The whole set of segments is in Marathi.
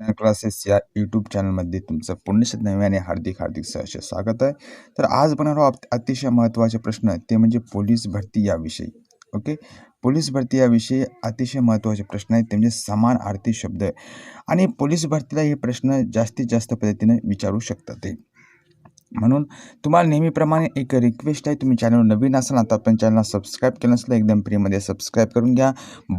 क्लासेस या यूट्यूब चॅनलमध्ये तुमचं पुण्यशत नव्याने हार्दिक हार्दिक सहर्ष स्वागत आहे. तर आज बनवणार आहोत अतिशय महत्त्वाचे प्रश्न ते म्हणजे पोलीस भरती याविषयी. ओके? पोलीस भरती याविषयी अतिशय महत्त्वाचे प्रश्न आहेत ते म्हणजे समान आर्थिक शब्द आणि पोलीस भरतीला हे प्रश्न जास्तीत जास्त पद्धतीने विचारू शकतात ते. म्हणून तुम्हाला नेहमीप्रमाणे एक रिक्वेस्ट आहे तुम्ही चॅनल नवीन असाल आता आपण चॅनलला सबस्क्राईब केलं नसलं एकदम फ्रीमध्ये सबस्क्राईब करून घ्या.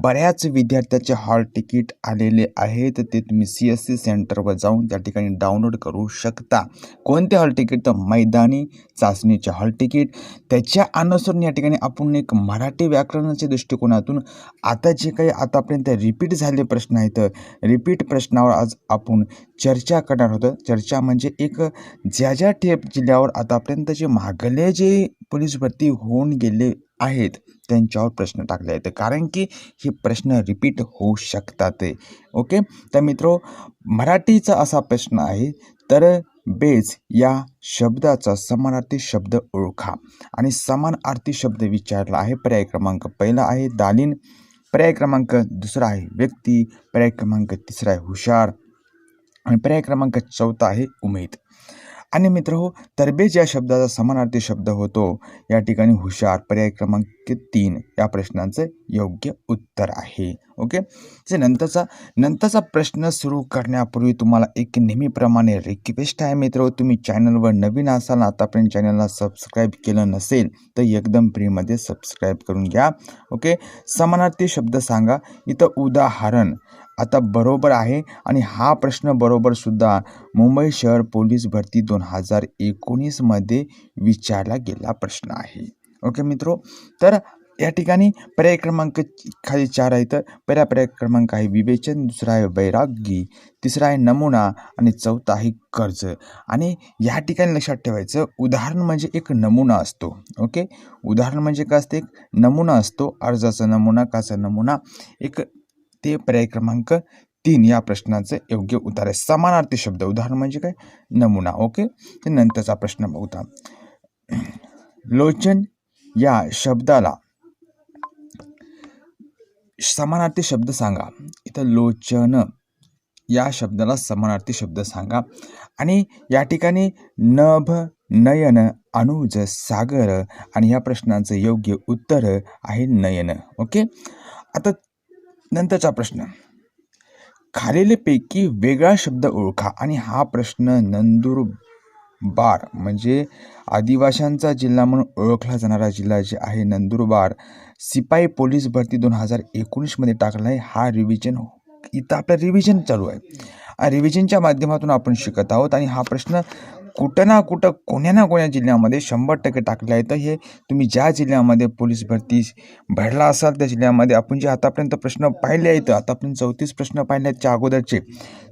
बऱ्याच विद्यार्थ्याचे हॉल तिकीट आलेले आहेत ते तुम्ही सी एस सी सेंटरवर जाऊन त्या ठिकाणी डाउनलोड करू शकता. कोणते हॉल तिकीट तर मैदानी चाचणीचे हॉल तिकीट त्याच्या अनुसरून या ठिकाणी आपण एक मराठी व्याकरणाच्या दृष्टिकोनातून आता जे काही आतापर्यंत रिपीट झालेले प्रश्न आहेत रिपीट प्रश्नावर आज आपण चर्चा करणार होतं चर्चा म्हणजे एक ज्या ज्या ठे जिल्ह्यावर आतापर्यंत जे मागले जे पोलीस भरती होऊन गेले आहेत त्यांच्यावर प्रश्न टाकले आहेत. कारण की हे प्रश्न रिपीट होऊ शकतात. ओके तर मित्रो मराठीचा असा प्रश्न आहे तर बेज या शब्दाचा समानार्थी शब्द ओळखा. आणि समानार्थी शब्द विचारला आहे पर्याय क्रमांक पहिला आहे दालीन. पर्याय क्रमांक दुसरा आहे व्यक्ती. पर्याय क्रमांक तिसरा आहे हुशार. आणि पर्याय क्रमांक चौथा आहे उमेद. आणि मित्र हो तरबेज या शब्दाचा समानार्थी शब्द होतो. या ठिकाणी हुशार पर्याय क्रमांक तीन या प्रश्नाचं योग्य उत्तर आहे. ओके? जे नंतरचा नंतरचा प्रश्न सुरू करण्यापूर्वी तुम्हाला एक नेहमीप्रमाणे रिक्वेस्ट आहे मित्र हो. तुम्ही चॅनलवर नवीन असाल आतापर्यंत चॅनलला सबस्क्राईब केलं नसेल तर एकदम फ्रीमध्ये सबस्क्राईब करून घ्या. ओके? समानार्थी शब्द सांगा. इथं उदाहरण आता बरोबर आहे आणि हा प्रश्न बरोबरसुद्धा मुंबई शहर पोलीस भरती दोन हजार एकोणीसमध्ये विचारला गेला प्रश्न आहे. ओके मित्रो तर या ठिकाणी पर्याय क्रमांक खाली चार आहेत. पहिला पर्याय क्रमांक आहे विवेचन दुसरा आहे वैरागी तिसरा आहे नमुना आणि चौथा आहे कर्ज. आणि या ठिकाणी लक्षात ठेवायचं उदाहरण म्हणजे एक नमुना असतो. ओके उदाहरण म्हणजे काय असते? एक नमुना असतो. अर्जाचा नमुना काचा नमुना. एक ते पर्याय क्रमांक तीन या प्रश्नाचं योग्य उत्तर आहे. समानार्थी शब्द उदाहरण म्हणजे काय? नमुना. ओके? ते नंतरचा प्रश्न बघता. लोचन या शब्दाला समानार्थी शब्द सांगा. इथं लोचन या शब्दाला समानार्थी शब्द सांगा. आणि या ठिकाणी नभ नयन अनुज सागर आणि या प्रश्नाचं योग्य उत्तर आहे नयन. ओके? आता नंतरचा प्रश्न. खालीलपैकी वेगळा शब्द ओळखा आणि हा प्रश्न नंदुरबार म्हणजे आदिवाशांचा जिल्हा म्हणून ओळखला जाणारा जिल्हा जे आहे नंदुरबार सिपाई पोलीस भरती दोन हजार एकोणीसमध्ये टाकला आहे. हा रिव्हिजन हो, इथं आपलं रिव्हिजन चालू आहे. रिव्हिजनच्या माध्यमातून आपण शिकत आहोत आणि हा प्रश्न कुठं ना कुठं कोण्या ना कोण्या जिल्ह्यामध्ये शंभर टक्के टाकले आहे. तर हे तुम्ही ज्या जिल्ह्यामध्ये पोलीस भरती भरला असाल त्या जिल्ह्यामध्ये आपण जे आतापर्यंत प्रश्न पाहिले आहेत आतापर्यंत चौतीस प्रश्न पाहिले आहेत त्या अगोदरचे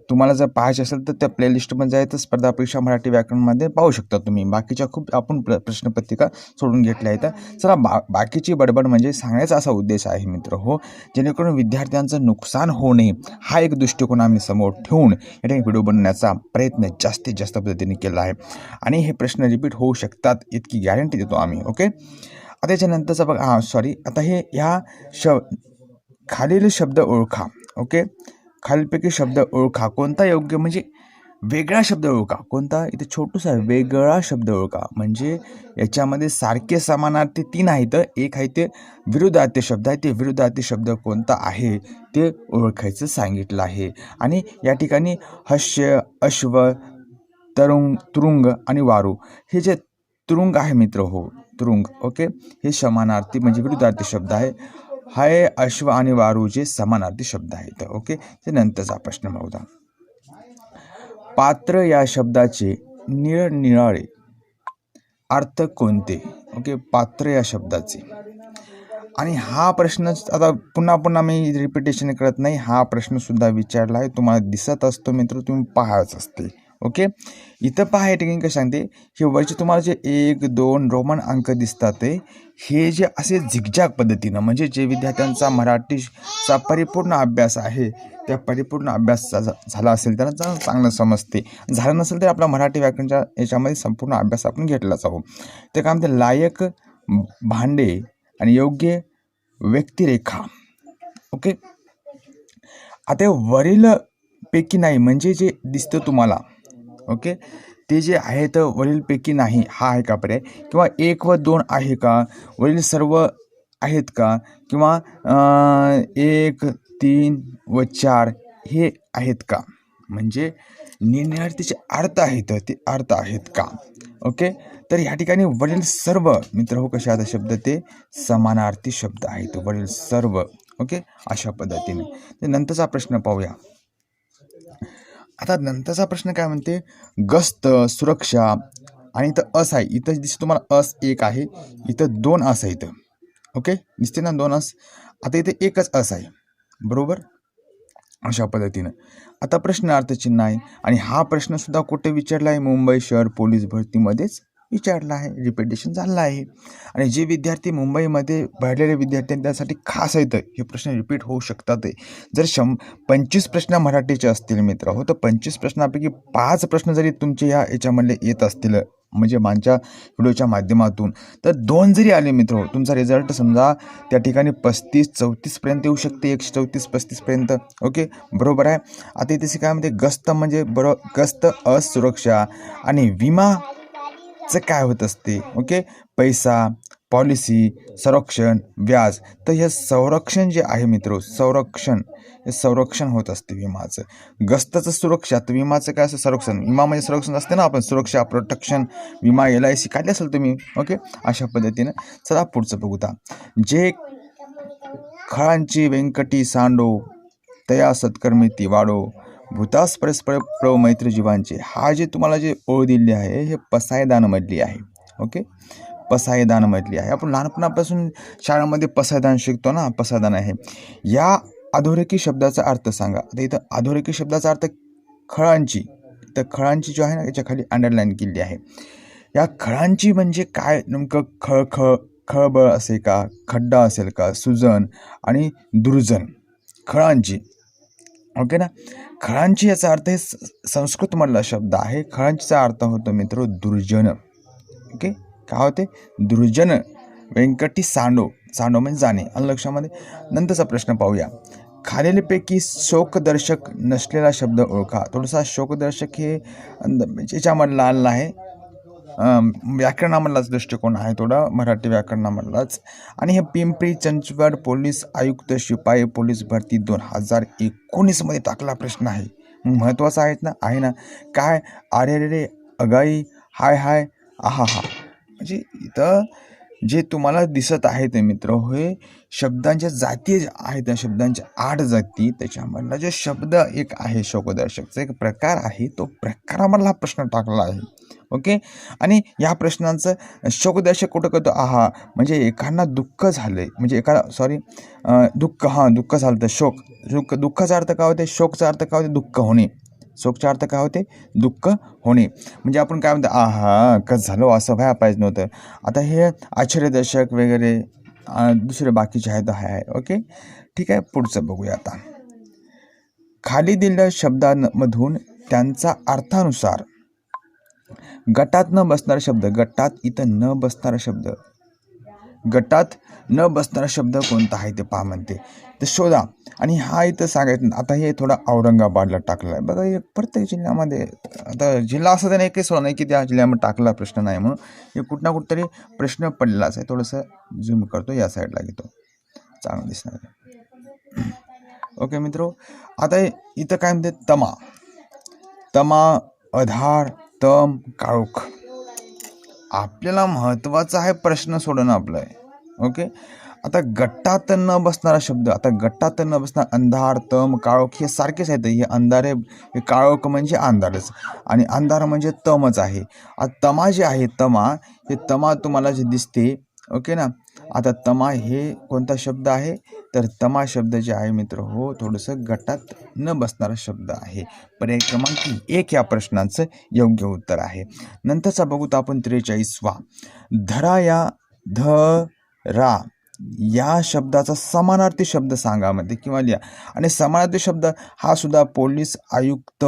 तुम्हाला जर पाहायचे असेल तर त्या प्लेलिस्टमध्ये जायचं. स्पर्धा परीक्षा मराठी व्याकरणमध्ये पाहू शकता तुम्ही. बाकीच्या खूप आपण प्र प्रश्नपत्रिका सोडून घेतल्या आहेत. चला बा बाकीची बडबड म्हणजे सांगण्याचा असा उद्देश आहे मित्र हो. जेणेकरून विद्यार्थ्यांचं नुकसान होऊ नये हा एक दृष्टिकोन आम्ही समोर ठेवून या ठिकाणी व्हिडिओ बनवण्याचा प्रयत्न जास्तीत जास्त पद्धतीने केला आहे. आणि हे प्रश्न रिपीट होऊ शकतात इतकी गॅरंटी देतो आम्ही ओके आता याच्यानंतरचा बघा हां सॉरी आता हे ह्या श खालील शब्द ओळखा ओके खालीलपैकी शब्द ओळखा. कोणता योग्य म्हणजे वेगळा शब्द ओळखा. कोणता? इथे छोटूसा वेगळा शब्द ओळखा. म्हणजे याच्यामध्ये सारखे समानार्थी तीन आहेत. एक आहे ते विरुद्धार्थी शब्द आहे. ते विरुद्धार्थी शब्द कोणता आहे? ते ओळखायचं सांगितलं आहे. आणि या ठिकाणी हस्य अश्व तरुंग तुरुंग आणि वारू. हे जे तुरुंग आहे मित्र हो तुरुंग ओके? हे समानार्थी म्हणजे विरुद्धार्थी शब्द आहे. हाय अश्व आणि वारूचे समानार्थी शब्द आहेत. ओके? ते नंतरचा प्रश्न बघूया पात्र या शब्दाचे निरनिराळे अर्थ कोणते? ओके? पात्र या शब्दाचे. आणि हा प्रश्न आता पुन्हा पुन्हा मी रिपिटेशन करत नाही. हा प्रश्नसुद्धा विचारला आहे. तुम्हाला दिसत असतो मित्र तुम्ही पाहायच असते. ओके? इथं पहा या ठिकाणी काय सांगते. हे वरचे तुम्हाला जे एक दोन रोमन अंक दिसतात हे जे असे झिकझॅक पद्धतीनं म्हणजे जे विद्यार्थ्यांचा मराठीचा परिपूर्ण अभ्यास आहे त्या परिपूर्ण अभ्यास झाला असेल त्यांना चांगलं समजते. झालं नसेल तर आपला मराठी व्याकरणच्या याच्यामध्ये संपूर्ण अभ्यास आपण घेतलाच आहोत. ते काय म्हणते? लायक भांडे आणि योग्य व्यक्तिरेखा. ओके? आता वरील वरीलपैकी नाही म्हणजे जे दिसतं तुम्हाला ओके? ते जे आहे तर वरीलपैकी नाही हा आहे का पर्याय? किंवा एक व दोन आहे का? वरील सर्व आहेत का? किंवा एक तीन व चार हे आहेत का? म्हणजे निर्णयार्थीचे अर्थ आहेत ते अर्थ आहेत का? ओके? तर ह्या ठिकाणी वडील सर्व मित्र हो कशा आता शब्द ते समानार्थी शब्द आहेत. वडील सर्व ओके? अशा पद्धतीने. नंतरचा प्रश्न पाहूया. आता नंतरचा प्रश्न काय म्हणते? गस्त सुरक्षा आणि इथं अस आहे. इथं दिसते तुम्हाला अस एक आहे. इथं दोन अस आहे इथं ओके? दिसते ना दोन अस? आता इथे एकच अस आहे. बरोबर? अशा पद्धतीनं. आता प्रश्न अर्थचिन्ह आहे. आणि हा प्रश्नसुद्धा कुठे विचारला आहे मुंबई शहर पोलीस भरतीमध्येच? विचारला आहे रिपिटेशन झालं आहे. आणि जे विद्यार्थी मुंबईमध्ये भरलेले विद्यार्थी त्यासाठी खास आहेत हे प्रश्न रिपीट होऊ शकतात जर शं पंचवीस प्रश्न मराठीचे असतील मित्र हो तर पंचवीस प्रश्नापैकी पाच प्रश्न जरी तुमचे या याच्यामधले येत असतील म्हणजे माझ्या व्हिडिओच्या माध्यमातून तर दोन जरी आले मित्र हो तुमचा रिझल्ट समजा त्या ठिकाणी पस्तीस चौतीसपर्यंत येऊ शकते एकशे चौतीस पस्तीसपर्यंत ओके? बरोबर आहे? आता इथे काय म्हणते गस्त म्हणजे बरो गस्त असुरक्षा आणि विमा चं काय होत असते? ओके पैसा पॉलिसी संरक्षण व्याज. तर हे संरक्षण जे आहे मित्र संरक्षण. हे संरक्षण होत असते विमाचं. गस्ताचं सुरक्षा तर विमाचं काय असतं? संरक्षण. विमा म्हणजे संरक्षण असते ना आपण? सुरक्षा प्रोटेक्शन विमा एल आय सी काढली असेल तुम्ही. ओके अशा पद्धतीनं. चला पुढचं बघूता जे खळांची व्यंकटी सांडो तया सत्कर्मी ती भूतास परस्पर प्र मैत्री जीवांचे हा जे तुम्हाला जे ओळ दिली आहे हे पसायदानमधली आहे. ओके? पसायदानमधली आहे. आपण लहानपणापासून शाळेमध्ये पसायदान शिकतो ना पसायदान आहे. या अधोरेखी शब्दाचा अर्थ सांगा. आता इथं अधोरेखी शब्दाचा अर्थ खळांची. तर खळांची जो आहे ना याच्या खाली अंडरलाईन केली आहे. या खळांची म्हणजे काय? नेमकं खळ खळ खळबळ असेल का? खड्डा असेल का? सुजन आणि दुर्जन. खळांची. ओके ना? खळांची याचा अर्थ हे संस्कृतमधला शब्द आहे. खळांचीचा अर्थ होतो मित्र दुर्जन. ओके? काय होते? दुर्जन व्यंकटी सांडो सांडो म्हणजे जाणे. आणि लक्षामध्ये नंतरचा प्रश्न पाहूया. खालीलपैकी शोकदर्शक नसलेला शब्द ओळखा. थोडासा शोकदर्शक हे म्हणजे याच्यामधला आलेला आहे. व्याकरणामधलाच दृष्टिकोन आहे थोडा मराठी व्याकरणामधलाच. आणि हे पिंपरी चिंचवड पोलीस आयुक्त शिपाई पोलीस भरती दोन हजार एकोणीसमध्ये टाकला प्रश्न आहे. महत्त्वाचा आहेत ना? आहे ना? काय? अरे रे रे अगाई हाय हाय आहा हा म्हणजे इथं जे तुम्हाला दिसत आहे ते मित्र हे शब्दांच्या जाती आहेत. त्या शब्दांच्या आठ जाती. त्याच्यामधला जो शब्द एक आहे शोकदर्शकचा एक प्रकार आहे तो प्रकारामधला हा प्रश्न टाकला आहे. ओके? आणि या प्रश्नांचं शोकदर्शक कुठं करतो? आहा म्हणजे एखादा दुःख झालं आहे म्हणजे एखादा सॉरी दुःख हां दुःख झालं तर शोक. दुःख दुःखाचा अर्थ काय होते शोकचा अर्थ काय होते दुःख होणे. शोकचा अर्थ काय होते दुःख होणे. म्हणजे आपण काय म्हणतो आहा कसं झालो? असं व्हायला पाहिजे नव्हतं. आता हे आश्चर्यदर्शक वगैरे दुसरे बाकीचे आहेत आहे ओके? ठीक आहे पुढचं बघूया आता. खाली दिलेल्या शब्दांमधून त्यांचा अर्थानुसार गटात न बसणारा शब्द गटात इथं न बसणारा शब्द. गटात न बसणारा शब्द कोणता आहे ते पहा म्हणते. तर शोधा. आणि हा इथं सांगायचं आता हे थोडा औरंगाबादला टाकलं आहे बघा हे प्रत्येक जिल्ह्यामध्ये आता जिल्हा असं तर नाही काही सोडा नाही की त्या जिल्ह्यामध्ये टाकला प्रश्न नाही म्हणून हे कुठं ना कुठंतरी प्रश्न पडलेलाच आहे. थोडंसं झूम करतो या साईडला घेतो. चांगलं दिसणार ओके मित्रो आता हे इथं काय म्हणते तमा. तमा अधार तम काळोख. आपल्याला महत्त्वाचा आहे प्रश्न सोडणं आपलं आहे. ओके? आता गट्टात न बसणारा शब्द आता गट्टात न बसणार अंधार तम काळोख हे सारखेच आहेत. हे अंधारे हे काळोख म्हणजे अंधारच आणि अंधार म्हणजे तमच आहे. आता तमा जे आहे तमा हे तमा तुम्हाला जे दिसते ओके ना? आता तमा हे कोणता शब्द आहे? तर तमा शब्द जे आहे मित्र हो थोडंसं गटात न बसणारा शब्द आहे. पर्याय क्रमांक एक या प्रश्नाचं योग्य उत्तर आहे. नंतरचा बघू तर आपण त्रेचाळीसवा. धरा या ध रा. या शब्दाचा समानार्थी शब्द सांगामध्ये किंवा लिहा. आणि समानार्थी शब्द हा सुद्धा पोलीस आयुक्त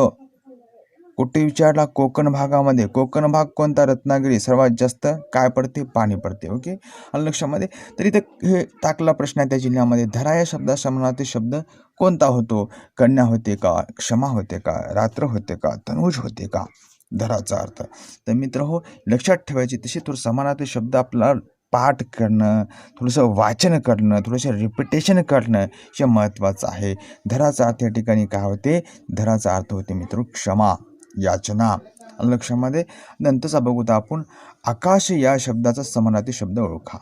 कुठे विचारला कोकण भागामध्ये. कोकण भाग कोणता? रत्नागिरी. सर्वात जास्त काय पडते? पाणी पडते. ओके? आलं लक्षामध्ये. तर इथं हे टाकला प्रश्न आहे त्या जिल्ह्यामध्ये. धरा या शब्दा समानार्थी शब्द कोणता होतो? कन्या होते का? क्षमा होते का? रात्र होते का? तनुज होते का? धराचा अर्थ. तर मित्र हो लक्षात ठेवायची तशी तो समानार्थी शब्द आपला पाठ करणं थोडंसं वाचन करणं थोडंसं रिपिटेशन करणं हे महत्त्वाचं आहे. धराचा अर्थ या ठिकाणी काय होते? धराचा अर्थ होते मित्र क्षमा याचना. लक्षामध्ये नंतरचा बघूत आपण आकाश या शब्दाचा समानार्थी शब्द ओळखा.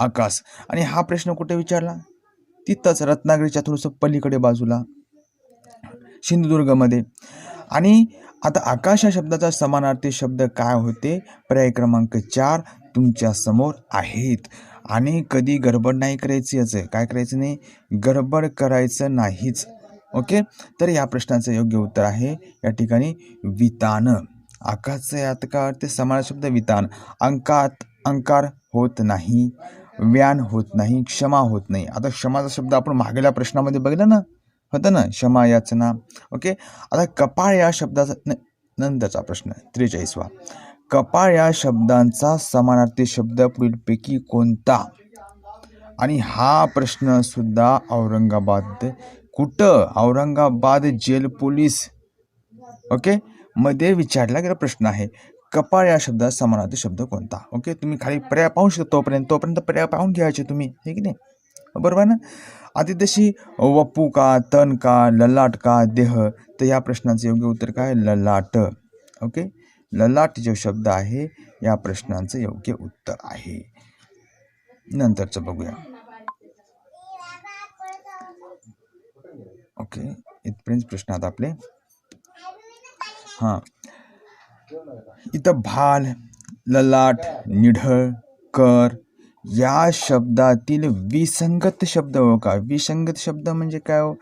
आकाश. आणि हा प्रश्न कुठे विचारला? तिथंच रत्नागिरीच्या थोडंसं पलीकडे बाजूला. सिंधुदुर्गमध्ये. आणि आता आकाश या शब्दाचा समानार्थी शब्द काय होते? पर्याय क्रमांक चार तुमच्यासमोर आहेत. आणि कधी गडबड नाही करायची याचं काय करायचं नाही? गडबड करायचं नाहीच. ओके? तर या प्रश्नाचं योग्य उत्तर आहे या ठिकाणी वितान. आकाशचं यात का ते समान शब्द वितान. अंकात अंकार होत नाही व्यान होत नाही क्षमा होत नाही. आता क्षमाचा शब्द आपण मागेल्या प्रश्नामध्ये बघितलं ना? होतं ना क्षमा याचना. ओके आता कपाळ या शब्दाचा न नंतरचा प्रश्न त्रेचाळीसवा. कपाळ या शब्दांचा समानार्थी शब्द पुढीलपैकी कोणता? आणि हा प्रश्न सुद्धा औरंगाबाद कुठं? Aurangabad gel police. ओके मध्ये विचारला गेला प्रश्न आहे कपाळ या शब्दात समानार्थी शब्द कोणता? ओके तुम्ही खाली पर्याय पाहू शकता तोपर्यंत. तोपर्यंत पर्याय पाहून घ्यायचे तुम्ही हे की नाही? बरोबर ना? आता तशी वप्पू का तण का ललाट का देह तर या प्रश्नाचं योग्य उत्तर काय? ललाट. ओके? ललाट जो शब्द आहे या प्रश्नाचं योग्य उत्तर आहे. नंतरचं बघूया. ओके? इथपर्यंत प्रश्न आता आपले. हां. इथं भाल ललाट निढळ कर या शब्दातील विसंगत शब्द हो ओळखा विसंगत शब्द म्हणजे काय हो?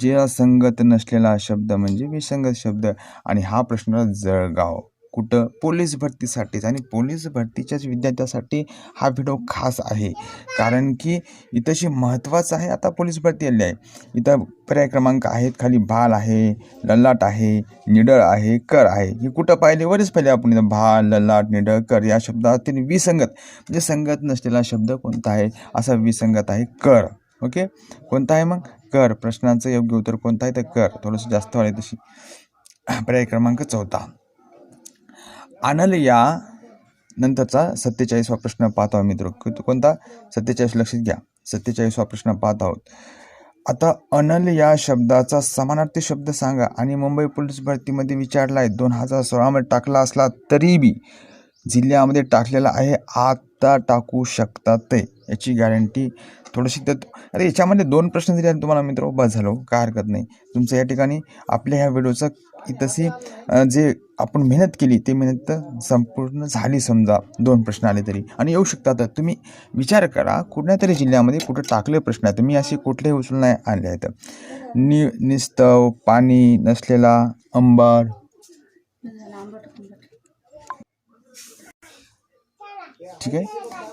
जे असंगत नसलेला शब्द म्हणजे विसंगत शब्द. आणि हा प्रश्न जळगाव. कुठं पोलीस भरतीसाठीच आणि पोलीस भरतीच्याच विद्यार्थ्यासाठी हा व्हिडिओ खास आहे. कारण की इथंशी महत्त्वाचं आहे आता पोलीस भरती आली आहे. इथं पर्याय क्रमांक आहेत खाली भाल आहे ललाट आहे निडळ आहे कर आहे. हे कुठं पाहिले? वरच पाहिले आपण इथं. भाल ललाट निडळ कर या शब्दातील विसंगत. म्हणजे संगत नसलेला शब्द कोणता आहे? असा विसंगत आहे कर. ओके? कोणता आहे मग? कर. प्रश्नाचं योग्य उत्तर कोणतं आहे? तर कर. थोडंसं जास्त वाढेल तशी. पर्याय क्रमांक चौथा. आणल या नंतरचा सत्तेचाळीसवा प्रश्न पाहतो आहोत मित्र. कोणता? सत्तेचाळीस लक्षात घ्या. सत्तेचाळीसवा प्रश्न पाहत आहोत. आता अनल या शब्दाचा समानार्थी शब्द सांगा. आणि मुंबई पोलीस भरतीमध्ये विचारला आहे दोन हजार सोळामध्ये टाकला असला तरी बी जिल्ह्यामध्ये टाकलेला आहे. आत्ता टाकू शकतात ते याची गॅरंटी थोडीशी त्यात अरे याच्यामध्ये दोन प्रश्न दिले तुम्हाला मित्र. बस झालो काय हरकत नाही. तुमचं या ठिकाणी आपल्या ह्या व्हिडिओचं तशी जे आपण मेहनत केली ते मेहनत संपूर्ण झाली समजा दोन प्रश्न आले तरी. आणि येऊ शकतात तुम्ही विचार करा कुठल्या तरी जिल्ह्यामध्ये कुठं टाकले प्रश्न आहेत. मी असे कुठलेही उचलून नाही आणले आहेत. नि निस्तव पाणी नसलेला अंबार. ठीक आहे?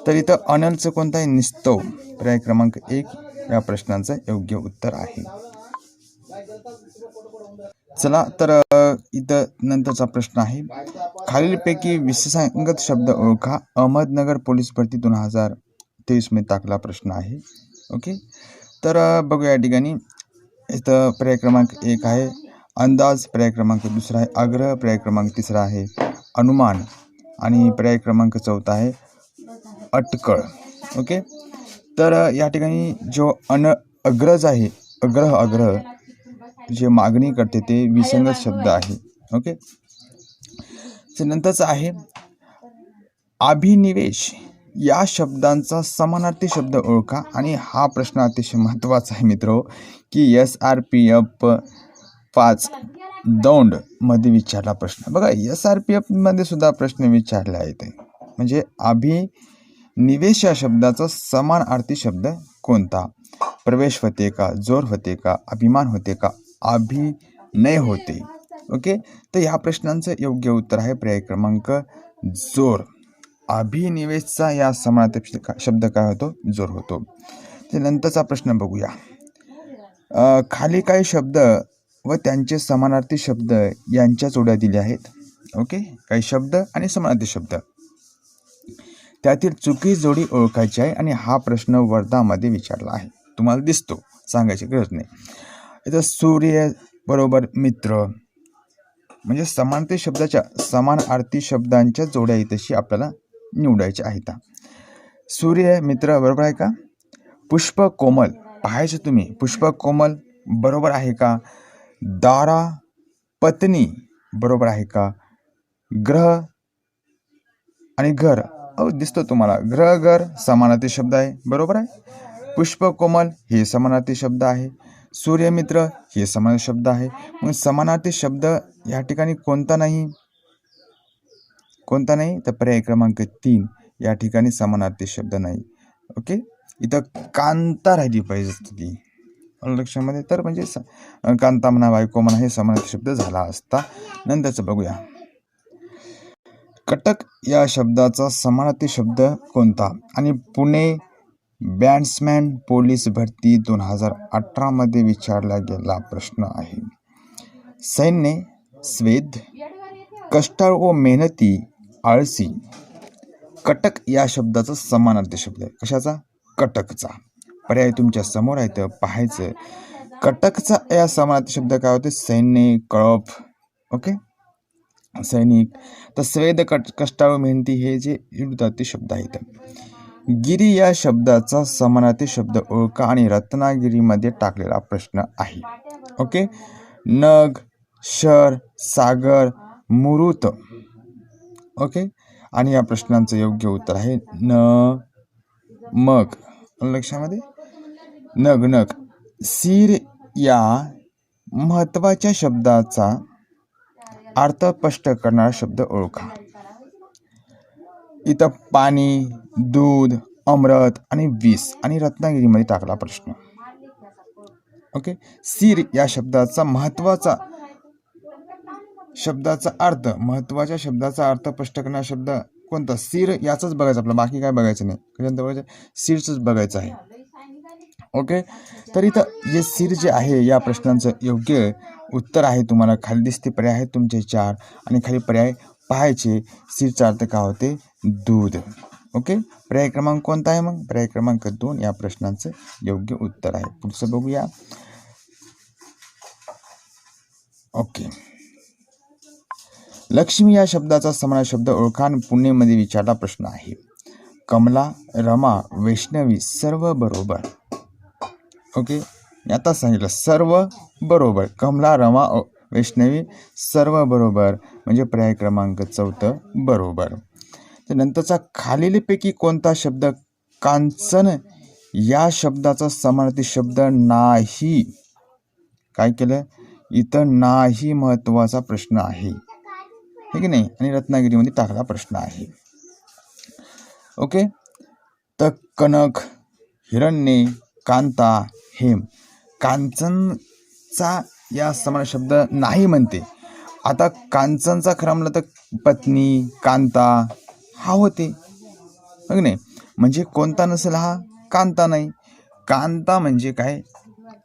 तर इथं अनलचं कोणतं आहे निस्तव पर्याय क्रमांक एक या प्रश्नाचं योग्य उत्तर आहे. चला तर इथं नंतरचा प्रश्न आहे. खालीलपैकी विशेषांगत शब्द ओळखा. अहमदनगर पोलीस भरती दोन हजार तेवीसमध्ये टाकला प्रश्न आहे. ओके? तर बघू बघूया या ठिकाणी. इथं पर्याय क्रमांक एक आहे. अंदाज पर्याय क्रमांक दुसरा आहे. आग्रह पर्याय क्रमांक तिसरा आहे. अनुमान. आणि पर्याय क्रमांक चौथा आहे. अटकळ. ओके? तर या ठिकाणी जो अन अग्रज आहे अग्रह अग्रह जे मागणी करते ते विसंगत शब्द आहे. ओके? नंतरच आहे अभिनिवेश. या शब्दांचा समानार्थी शब्द ओळखा आणि हा प्रश्न अतिशय महत्त्वाचा आहे मित्र की एस आर पी एफ पाच दौंडमध्ये विचारला प्रश्न. बघा एस आर पी एफमध्ये सुद्धा प्रश्न विचारले आहेत म्हणजे अभिनिवेश या शब्दाचा समानार्थी शब्द कोणता? प्रवेश होते का? जोर होते का? अभिमान होते का? अभिनय होते. ओके? तर ह्या प्रश्नांचं योग्य उत्तर आहे पर्याय क्रमांक जोर. अभिनिवेशचा या समानार्थी का- शब्द काय होतो? जोर होतो. त्यानंतरचा प्रश्न बघूया. खाली काही शब्द व त्यांचे समानार्थी शब्द यांच्या जोड्या दिल्या आहेत. ओके? काही शब्द आणि समानार्थी शब्द. त्यातील चुकी जोडी ओळखायची आहे आणि हा प्रश्न वर्धामध्ये विचारला आहे. तुम्हाला दिसतो सांगायची गरज नाही. इथं सूर्य बरोबर मित्र म्हणजे समानते शब्दाच्या समान आरती शब्दांच्या जोड्या इथशी आपल्याला निवडायच्या आहेत. सूर्य मित्र बरोबर आहे का? पुष्प कोमल पाहायचं तुम्ही. पुष्प कोमल बरोबर आहे का? दारा पत्नी बरोबर आहे का? ग्रह आणि घर अहो दिसतो तुम्हाला. ग्रह घर समानार्थी शब्द आहे. बरोबर आहे? पुष्प कोमल हे समानार्थी शब्द आहे. सूर्यमित्र हे समान शब्द आहे. मग समानार्थी शब्द या ठिकाणी कोणता नाही? कोणता नाही? तर पर्याय क्रमांक तीन. या ठिकाणी समानार्थी शब्द नाही. ओके? इथं कांता राहिली पाहिजे ती लक्षामध्ये तर म्हणजे स कांता म्हणा बायको म्हणा हे समानार्थी शब्द झाला असता. नंतरचं बघूया. कटक या शब्दाचा समानार्थी शब्द कोणता? आणि पुणे बॅट्समॅन पोलीस भरती दोन हजार अठरामध्ये विचारला गेला प्रश्न आहे. सैन्य स्वेद कष्टाळ व मेहनती आळसी. कटक या शब्दाचा समानार्थी शब्द आहे. कशाचा? कटकचा. पर्याय तुमच्यासमोर आहे तर पाहायचं कटकचा या समानार्थी शब्द काय होते? सैन्य कळप. ओके? सैनिक तर स्वेद कट कष्टाळू मेहनती हे जे विरुद्धार्थी शब्द आहेत. गिरी या शब्दाचा समानार्थी शब्द ओळखा आणि रत्नागिरीमध्ये टाकलेला प्रश्न आहे. ओके? नग शर सागर मुरुत. ओके? आणि या प्रश्नांचं योग्य उत्तर आहे न मग. लक्षामध्ये? नग नग. सीर या महत्त्वाच्या शब्दाचा अर्थ स्पष्ट करणारा शब्द ओळखा. इथं पाणी दूध अमृत आणि वीस आणि रत्नागिरीमध्ये टाकला प्रश्न. ओके सीर या शब्दाचा महत्त्वाचा शब्दाचा अर्थ महत्त्वाच्या शब्दाचा अर्थ स्पष्ट करणारा शब्द कोणता? सीर याचंच बघायचं आपलं बाकी काय बघायचं नाही. कशानंतर बघायचं सीरचंच बघायचं आहे. ओके तर इथं जे सीर जे आहे या प्रश्नांचं योग्य उत्तर आहे तुम्हाला खाली दिसते पर्याय आहेत तुमचे चार आणि खाली पर्याय पाहायचे सीरचा अर्थ का होते? दूध. ओके? पर्याय क्रमांक कोणता आहे मग? पर्याय क्रमांक दोन या प्रश्नांचं योग्य उत्तर आहे. पुढचं बघूया. ओके. लक्ष्मी या शब्दाचा समान शब्द ओळखा पुणेमध्ये विचारला प्रश्न आहे. कमला रमा वैष्णवी सर्व बरोबर. ओके? आता सांगितलं सर्व बरोबर. कमला रमा वैष्णवी सर्व बरोबर. म्हणजे पर्याय क्रमांक चौथं बरोबर. तर नंतरचा खालीलपैकी कोणता शब्द कांचन? या शब्दाचा समानार्थी शब्द नाही. काय केलं? इथं नाही महत्त्वाचा प्रश्न आहे. हे की नाही? आणि रत्नागिरीमध्ये टाकला प्रश्न आहे. ओके? तर कनक हिरण्ये कांता हेम. कांचनचा या समान शब्द नाही म्हणते. आता कांचनचा खरं म्हणलं तर पत्नी कांता हा होते. हो बघ नाही? म्हणजे कोणता नसेल हा कांता नाही. कांता म्हणजे काय?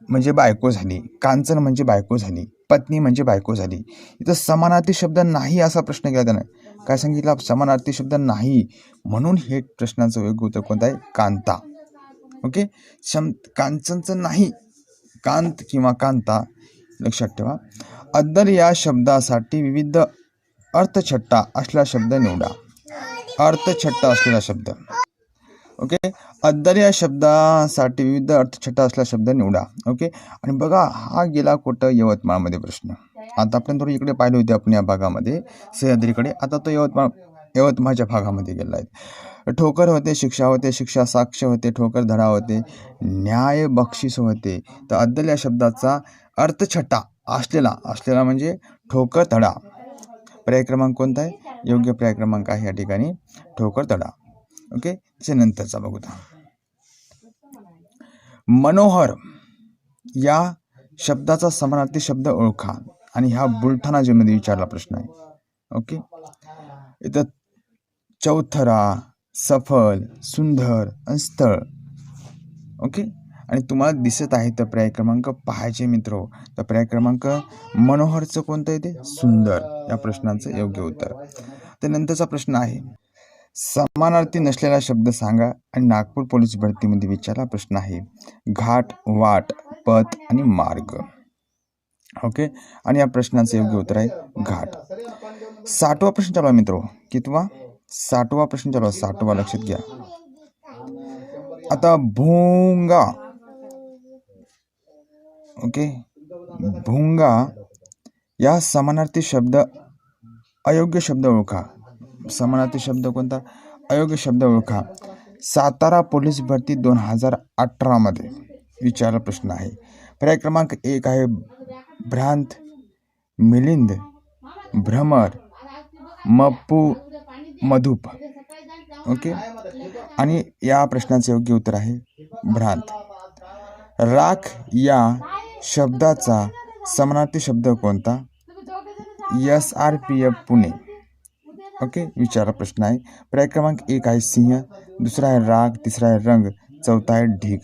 म्हणजे बायको झाली. कांचन म्हणजे बायको झाली. पत्नी म्हणजे बायको झाली. इथं समानार्थी शब्द नाही असा प्रश्न केला त्यानं. काय सांगितलं? समानार्थी शब्द नाही. म्हणून हे प्रश्नाचं योग्य उत्तर कोणतं आहे? कांता. ओके? शम कांचनचं नाही. कांत किंवा कांता लक्षात ठेवा. अद्दर या शब्दासाठी विविध अर्थछट्टा असलेला शब्द निवडा. अर्थछट्टा असलेला शब्द. ओके? अद्दर या शब्दासाठी विविध अर्थछट्टा असलेला शब्द निवडा. ओके? आणि बघा हा गेला कुठं यवतमाळमध्ये प्रश्न. आता आपण थोडं इकडे पाहिले होते आपण या भागामध्ये. सह्याद्रीकडे. आता तो यवतमाळ यवतमाळच्या भागामध्ये गेला आहे. ठोकर होते शिक्षा होते शिक्षा साक्ष होते ठोकर धडा होते न्याय बक्षीस होते. तर अद्दल या शब्दाचा अर्थछटा असलेला असलेला म्हणजे ठोकर धडा. पर्याय क्रमांक कोणता आहे? योग्य पर्याय क्रमांक आहे या ठिकाणी. ठोकर धडा. ओके? त्याच्यानंतरचा बघूता मनोहर या शब्दाचा समानार्थी शब्द ओळखा आणि हा बुलढाणा जिल्ह्यामध्ये विचारला प्रश्न आहे. ओके? इथं चौथरा सफल सुंदर आणि स्थळ. ओके आणि तुम्हाला दिसत आहे तर पर्याय क्रमांक पाहायचे मित्र. तर पर्याय क्रमांक मनोहरचं कोणतं येते सुंदर. या प्रश्नाचं योग्य उत्तर. तर नंतरचा प्रश्न आहे. समानार्थी नसलेला शब्द सांगा आणि नागपूर पोलीस भरतीमध्ये विचारला प्रश्न आहे. घाट वाट पथ आणि मार्ग. ओके आणि या प्रश्नाचं योग्य उत्तर आहे घाट. साठवा प्रश्न चालू मित्रो मित्र. कितवा? साठवा प्रश्न चालू आहे. साठवा लक्षात घ्या. आता भोंगा. ओके? भोंगा या समानार्थी शब्द अयोग्य शब्द ओळखा. समानार्थी शब्द कोणता? अयोग्य शब्द ओळखा. सातारा पोलीस भरती दोन हजार अठरामध्ये विचारला प्रश्न आहे. पर्याय क्रमांक एक आहे भ्रांत मिलिंद भ्रमर मप्पू मधुप. ओके? आणि या प्रश्नाचे योग्य उत्तर आहे भ्रांत. राख या शब्दाचा समानार्थी शब्द कोणता? S R P F Pune. Okay? विचारा प्रश्न आहे. पर्याय क्रमांक एक आहे सिंह दुसरा आहे राग तिसरा आहे रंग चौथा आहे ढीग.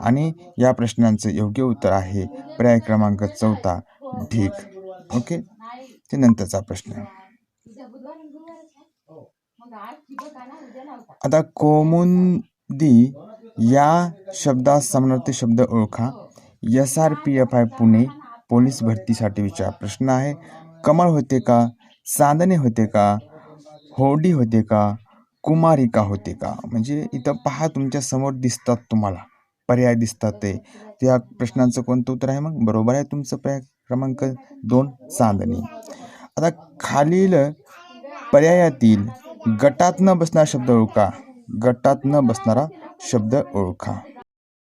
आणि या प्रश्नांचं योग्य उत्तर आहे पर्याय क्रमांक चौथा ढीग. ओके? ते नंतरचा प्रश्न आहे. आता कोमुंदी या शब्दात समानार्थी शब्द ओळखा. S R P F I Pune police भरतीसाठी विचार प्रश्न आहे. कमळ होते का? चांदणे होते का? होडी होते का? कुमारिका होते का? म्हणजे इथं पहा तुमच्यासमोर दिसतात तुम्हाला. पर्याय दिसतात ते. त्या प्रश्नांचं कोणतं उत्तर आहे मग? बरोबर आहे तुमचं पर्याय क्रमांक दोन चांदणी. आता खालील पर्यायातील गटात न बसणारा शब्द ओळखा. गटात न बसणारा शब्द ओळखा.